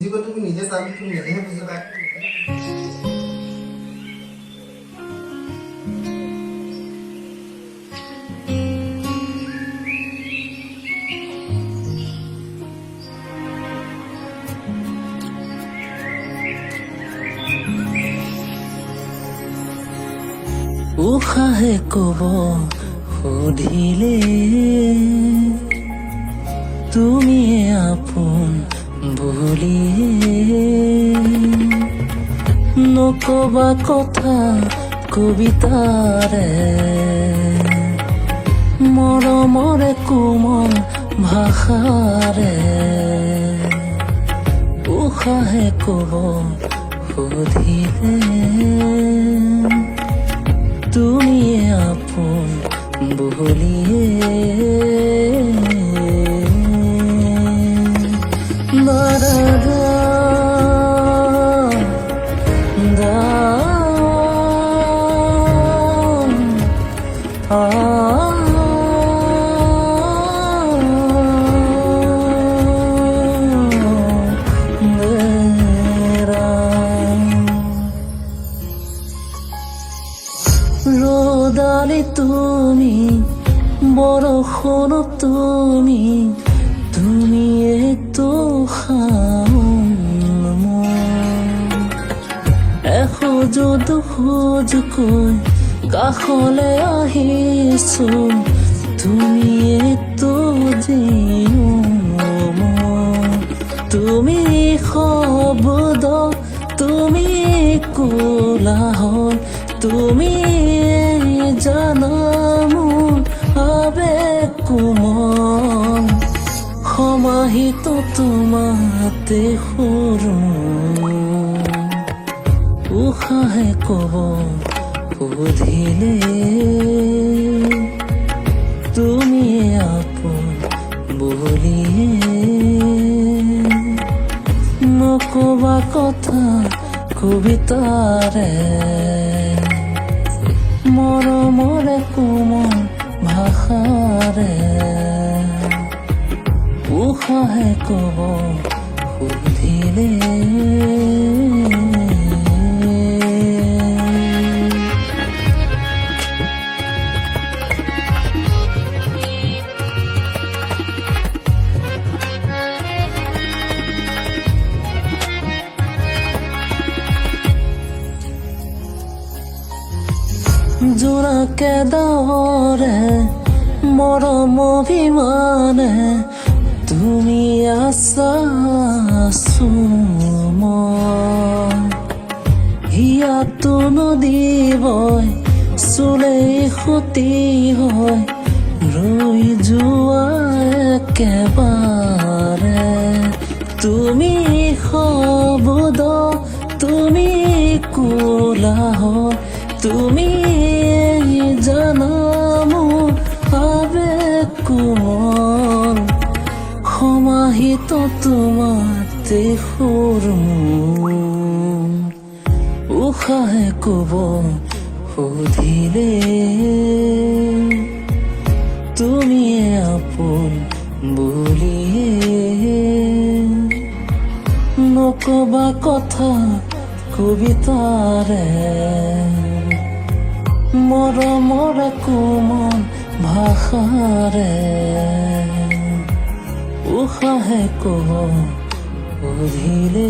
বুজি তুমি নিজে চাবি তুমি বুজি পায় উশাহে কব সুধিলে তুমি আপোন বুলি নকবা কথা কবিতাৰে মৰমৰে কোমল ভাষাৰে উশাহে কব সুধিলে তুমি আপোন বলিয়ে রোদালে তুমি বরষণ তুমি। তুমি তো এসোজ দুখোজকৈ কাষলে আহিছো। তুমি তো তুমি শব্দ তুমি কোলাহল। তুমি জানামো আবেগ কোমল সমাহিত তোমাতে সৰু উশাহে কব সুধিলে তুমি আপোন বুলিয়ে নকবা কথা কবিতাৰে মৰমৰে কোমল ভাষাৰে। উশাহে কব সুধিলে। জোনাকে দৰে মৰম অভিমানে, তুমি আছা হিয়াতো নদীবই চুলেই সুতি হয় ৰৈ যোৱা একেবাৰে তুমি শব্দ তুমি কোলাহ তুমি জানামো আবেগ কোমল। সমাহিত তোমাতে সৰু উশাহে কব সুধিলে তুমি আপোন বুলিয়ে। নকবা কথা কবিতাৰে মৰমৰে কোমল ভাষাৰে। উশাহে কব সুধিলে